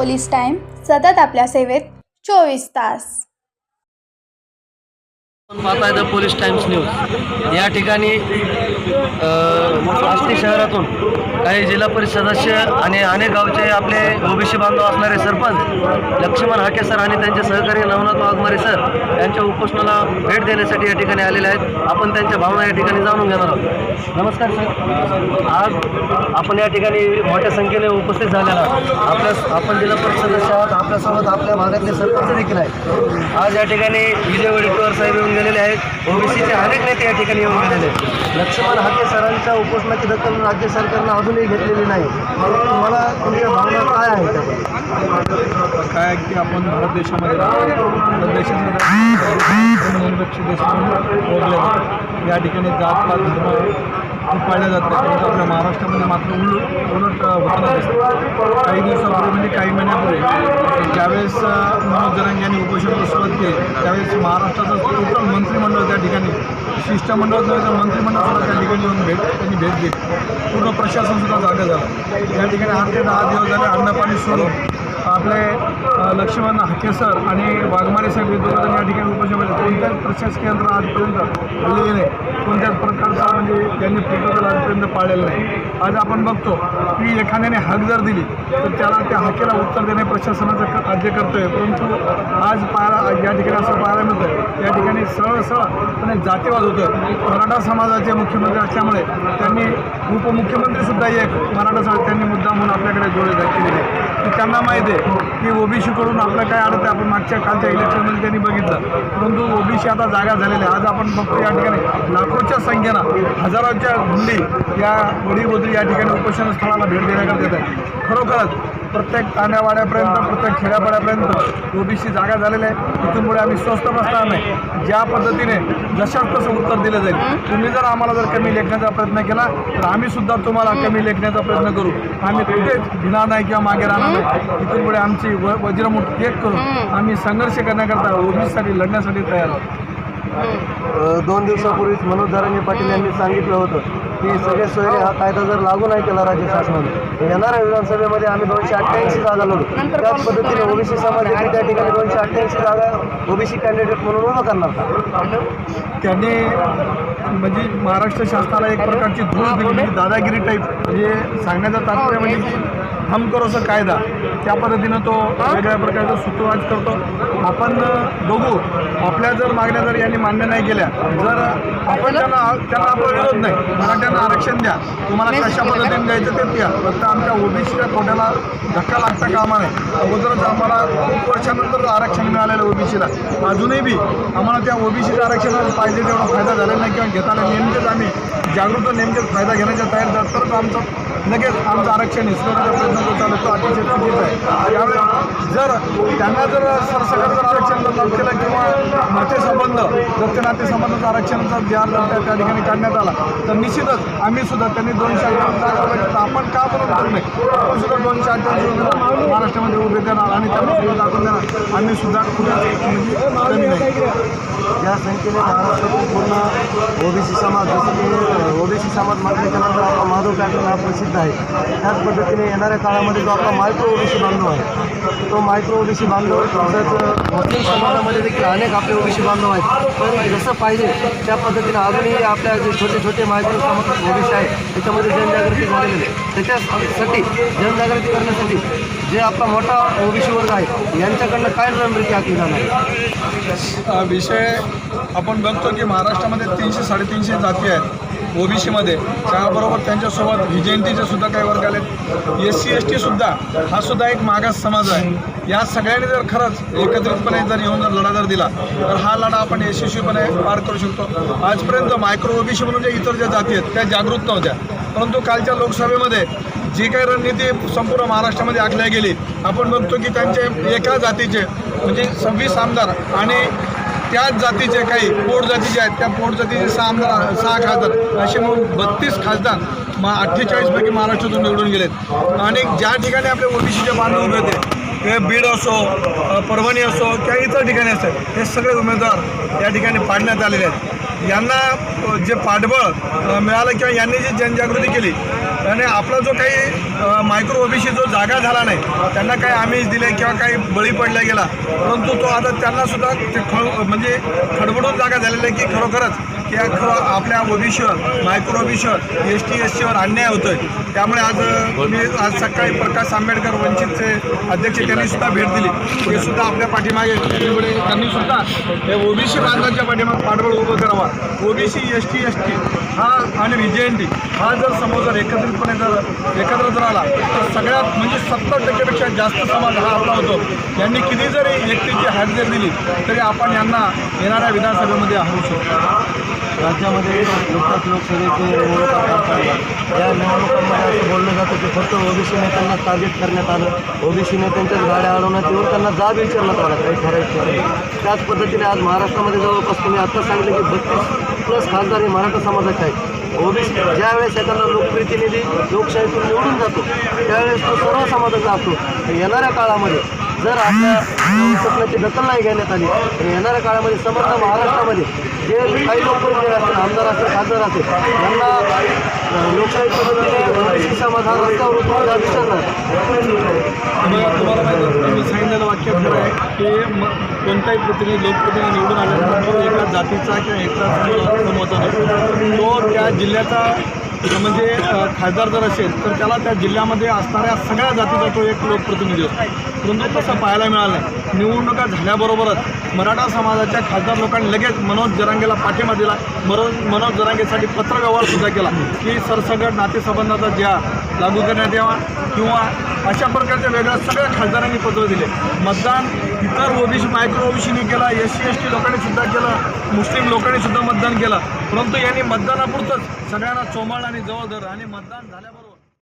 Police time सतत आपल्या सेवेत चोवीस तास. पाहताय द पोलीस टाइम्स न्यूज. या ठिकाणी आष्टी शहरातून काही जिल्हा परिषद सदस्य आणि अनेक गावचे आपले ओबीसी बांधव असणारे सरपंच लक्ष्मण हाके सर आणि त्यांचे सहकारी नवनाथ वाघमारे सर यांच्या उपोषणाला भेट देण्यासाठी या ठिकाणी आलेले आहेत. आपण त्यांच्या भावना या ठिकाणी जाणून घेणार आहोत. नमस्कार सर. आज आपण या ठिकाणी मोठ्या संख्येने उपस्थित झालेला आपल्या आपण जिल्हा परिषद सदस्य आहात. आपल्यासोबत आपल्या भागातले सरपंच देखील आहेत. आज या ठिकाणी विजय वडेट्टीवार साहेब येऊन गेलेले आहेत. ओबीसीचे अनेक नेते या ठिकाणी येऊन गेलेले आहेत. लक्ष्मण हाके सरांच्या उपोषणाची दखल राज्य सरकारनं अजूनही घेतलेली नाही. तुम्हाला तुमच्या भावना काय आहेत काय की आपण भारत देशामध्ये राहतो. भारत देशामध्ये देश म्हणून या ठिकाणी जातपात धर्म खूप पाळले परंतु आपल्या महाराष्ट्रामध्ये मात्र उलट उलट होताना दिसतं. काही दिवसापूर्वी म्हणजे काही महिन्यापूर्वी ज्यावेळेस मनोज यांनी उपोषणाला सुरुवात केली त्यावेळेस महाराष्ट्राचं टोटल मंत्रिमंडळ त्या ठिकाणी शिष्टमंडळ तर मंत्रिमंडळ त्या ठिकाणी येऊन भेट त्यांनी भेट घेतली. पूर्ण प्रशासन सुद्धा जागा झालं. या ठिकाणी आठ ते दहा दिवस झाले अन्नपाणी सोडून आपले लक्ष्मण हाकेसर आणि वाघमारे साहेब हे या ठिकाणी उपोषण कोणत्याच प्रशासकीय यंत्रणा आजपर्यंत हल्ली नाही कोणत्याच प्रकारचा म्हणजे त्यांनी प्रोटोकॉल आजपर्यंत पाळलेलं नाही. आज आपण बघतो की एखाद्याने हाक जर दिली तर त्याला त्या हाकेला उत्तर देणे प्रशासनाचं क- राज्य करतोय परंतु आज पाहायला या ठिकाणी असं पाहायला मिळतं या ठिकाणी सरळ सरळपणे जातीवाद होतं मराठा समाजाचे मुख्यमंत्री असल्यामुळे त्यांनी उपमुख्यमंत्रीसुद्धा एक मराठा समाज त्यांनी मुद्दा म्हणून आपल्याकडे डोळे केलेले की त्यांना माहीत आहे की ओबीसीकडून आपलं काय अडतं आपण मागच्या कालच्या इलेक्शनमध्ये त्यांनी बघितलं. परंतु ओबीसी आता जागा झालेल्या आहे. आज आपण बघतो या ठिकाणी लाखोच्या संख्येनं हजारोच्या हुंडी या वडीगोदरी या ठिकाणी उपोषण स्थळाला भेट देण्याकरता येत आहे. खरोखरच प्रत्येक तांड्यावाड्यापर्यंत प्रत्येक खेड्यापाड्यापर्यंत ओबीसी जागा झालेल्या आहे. पुढे आम्ही स्वस्त बसणार नाही. ज्या पद्धतीने जशाच तसं उत्तर दिलं जाईल. तुम्ही जर आम्हाला जर कमी लेखण्याचा प्रयत्न केला तर आम्ही सुद्धा तुम्हाला कमी लेखण्याचा प्रयत्न करू. आम्ही कुठेच भिणार नाही किंवा मागे राहणार नाही. पुढे आमची व वज्रमुठ एक करून आम्ही संघर्ष करण्याकरता ओबीसीसाठी लढण्यासाठी तयार आहोत. दोन दिवसापूर्वीच मनोज दारांगे पाटील यांनी सांगितलं होतं की सगळे सोयरे हा कायदा जर लागू नाही केला राज्य शासनाने तर येणाऱ्या विधानसभेमध्ये आम्ही दोनशे अठ्ठ्याऐंशी जागा लढू. त्याच पद्धतीने ओबीसी समाज देखील त्या ठिकाणी दोनशे अठ्ठ्याऐंशी जागा ओबीसी कॅन्डिडेट म्हणून उभं करणार का? त्यांनी म्हणजे महाराष्ट्र शासनाला एक प्रकारची धूळ दिली म्हणजे दादागिरी टाईप म्हणजे सांगण्याचं तात्पर्य म्हणजे की हम करो असं कायदा. त्या पद्धतीनं तो वेगळ्या प्रकारचा सुतोवाच करतो. आपण बघू. आपल्या जर मागण्या जर यांनी मान्य नाही केल्या जर आपण त्यांना त्यांना आपला विरोध नाही मराठ्यांना आरक्षण द्या. तुम्हाला कशा पद्धतीने द्यायचं ते द्या. फक्त आमच्या ओबीसीच्या कोट्याला धक्का लागता कामा नाही अगोदरच आम्हाला खूप वर्षानंतर आरक्षण मिळालेलं ओबीसीला. अजूनही बी आम्हाला त्या ओबीसीच्या आरक्षणाला पाहिजे तेवढा फायदा झालेला नाही किंवा घेताना नेमकेच आम्ही जागृत नेमकेच फायदा घेण्याच्या तयार झाला तर तर आमचं लगेच आमचं आरक्षण हिसकवण्याचा प्रयत्न जो चालू तो अतिशय चुकीचा आहे. त्यावेळेस जर त्यांना जर सरसकट जर आरक्षण जर लाभ केलं किंवा नातेसंबंध जर ते नातेसंबंधाचं आरक्षणाचा ज्या त्या ठिकाणी काढण्यात आला तर निश्चितच आम्ही सुद्धा त्यांनी दोनशे अठ्ठावन्न जागा तर आपण का म्हणून करू नये? आपण सुद्धा दोनशे अठ्ठावन्न महाराष्ट्रामध्ये उभे देणार आणि त्यांना सुद्धा दाखवून देणार. आम्ही सुद्धा कुठे या संख्येने महाराष्ट्रातील पूर्ण ओबीसी समाज जसं की ओबीसी समाज नंतर आपला महादेव पॅटर्न हा प्रसिद्ध आहे. त्याच पद्धतीने येणाऱ्या काळामध्ये जो आपला मायक्रो ओबीसी बांधव आहे तो मायक्रो ओबीसी बांधव तसंच मुस्लिम समाजामध्ये देखील अनेक आपले ओबीसी बांधव आहेत. पण जसं पाहिजे त्या पद्धतीने अजूनही आपल्या जे छोटे छोटे मायक्रो समाज ओबीसी आहेत त्याच्यामध्ये जनजागृती झालेली आहे. त्याच्यासाठी जनजागृती करण्यासाठी जे आपला मोठा ओबीसी वर्ग आहे यांच्याकडनं काय रणनीती आखली जाणार आहे? विषय आपण बघतो की महाराष्ट्रामध्ये तीनशे साडेतीनशे जाती आहेत. ओबीसीमध्ये. त्याबरोबर त्यांच्यासोबत व्हिजेंटीचे सुद्धा काही वर्ग आलेत. एस सी एस टीसुद्धा हा सुद्धा एक मागास समाज आहे. या सगळ्यांनी जर खरंच एकत्रितपणे जर येऊन जर लढा जर दिला तर हा लढा आपण यशस्वीपणे पार करू शकतो. आजपर्यंत मायक्रो ओबीसी म्हणून ज्या इतर ज्या जाती आहेत त्या जागृत नव्हत्या. परंतु कालच्या लोकसभेमध्ये जी काही रणनीती संपूर्ण महाराष्ट्रामध्ये आखल्या गेली आपण बघतो की त्यांचे एका जातीचे म्हणजे सव्वीस आमदार आणि त्याच जातीचे काही पोट जातीचे आहेत त्या पोट जातीचे सहा आमदार सहा खासदार असे म्हणून बत्तीस खासदार मा अठ्ठेचाळीसपैकी महाराष्ट्रातून निवडून गेलेत. आणि ज्या ठिकाणी आपले ओबीसीचे बांधव उभे होते ते बीड असो परभणी असो किंवा इतर ठिकाणी असो हे सगळे उमेदवार या ठिकाणी पाडण्यात आलेले आहेत. यांना जे पाठबळ मिळालं किंवा यांनी जी जनजागृती केली आणि आपला जो काही मायक्रो ओबीसी जो जागा झाला नाही त्यांना काही आमिष दिले किंवा काही बळी पडला गेला परंतु तो आता त्यांना सुद्धा ते खळ म्हणजे खडबडून जागा झालेला आहे की खरोखरच की खरं आपल्या ओबीसीवर मायक्रोबीसीवर एस टी एस सीवर अन्याय होतोय. त्यामुळे आज मी आज सकाळी प्रकाश आंबेडकर वंचितचे अध्यक्ष त्यांनी सुद्धा भेट दिली. हे सुद्धा आपल्या पाठीमागे. त्यांनी सुद्धा हे ओबीसी बांधवांच्या पाठीमागे पाठबळ उभं करावा. OBC S T S T हा आणि विजयंती हा जर समोर जर एकत्रितपणे जर एकत्र जर आला तर सगळ्यात म्हणजे सत्तर टक्केपेक्षा जास्त समाज हा आपला होतो. यांनी किती जरी व्यक्तीची हात दिली तरी आपण यांना येणाऱ्या विधानसभेमध्ये हरवू शकतो राज्यामध्ये नुकताच लोकसभेचे निवडणुका पार पडल्या या निवडणुकांमध्ये असं बोललं जातं की फक्त ओबीसी नेत्यांना टार्गेट करण्यात आलं. ओबीसी नेत्यांच्याच गाड्या अडवण्यात येऊन त्यांना जाब विचारण्यात आला. काही ठराविक त्याच पद्धतीने आज महाराष्ट्रामध्ये जवळपास तुम्ही आता सांगितलं की बत्तीस प्लस खासदार हे मराठा समाजाचे आहेत. ओबीसी ज्यावेळेस एखादा लोकप्रतिनिधी लोकशाहीतून निवडून जातो त्यावेळेस तो सर्व समाजाचा असतो. येणाऱ्या काळामध्ये जर आपल्या स्वप्नाची दखल नाही घेण्यात आली तर येणाऱ्या काळामध्ये समर्थ महाराष्ट्रामध्ये जे काही लोकप्रतिनिधी असतील आमदार असतील खासदार असतील यांना लोकशाही पद्धतीने रस्त्यावर उतरून जाब विचारणार सांगितलेलं वाक्य आहे की कोणताही प्रतिनिधी लोकप्रतिनिधी निवडून आल्यानंतर एका जातीचा किंवा एका समाजाचा नसतो तो त्या जिल्ह्याचा म्हणजे खासदार जर असेल तर त्याला त्या जिल्ह्यामध्ये असणाऱ्या सगळ्या जातीचा तो एक लोकप्रतिनिधी असतो. परंतु तसं पाहायला मिळालं नाही. निवडणुका झाल्याबरोबरच मराठा समाजाच्या खासदार लोकांनी लगेच मनोज जरांगेला पाठिंबा दिला. मनोज मनोज जरांगेसाठी पत्रव्यवहार सुद्धा केला. की सरसगट नातेसंबंधाचा ज्या लागू करण्यात यावा किंवा अशा प्रकारच्या वेगळ्या सगळ्या खासदारांनी पत्र दिले. मतदान इतर ओबीसी मायक्रो ओबीसीनी केला एस सी एस टी लोकांनी सुद्धा केलं मुस्लिम लोकांनी सुद्धा मतदान केलं. परंतु यांनी मतदानापुरतंच सगळ्यांना चोमाळ आणि जवळ धर आणि मतदान झाल्याबरोबर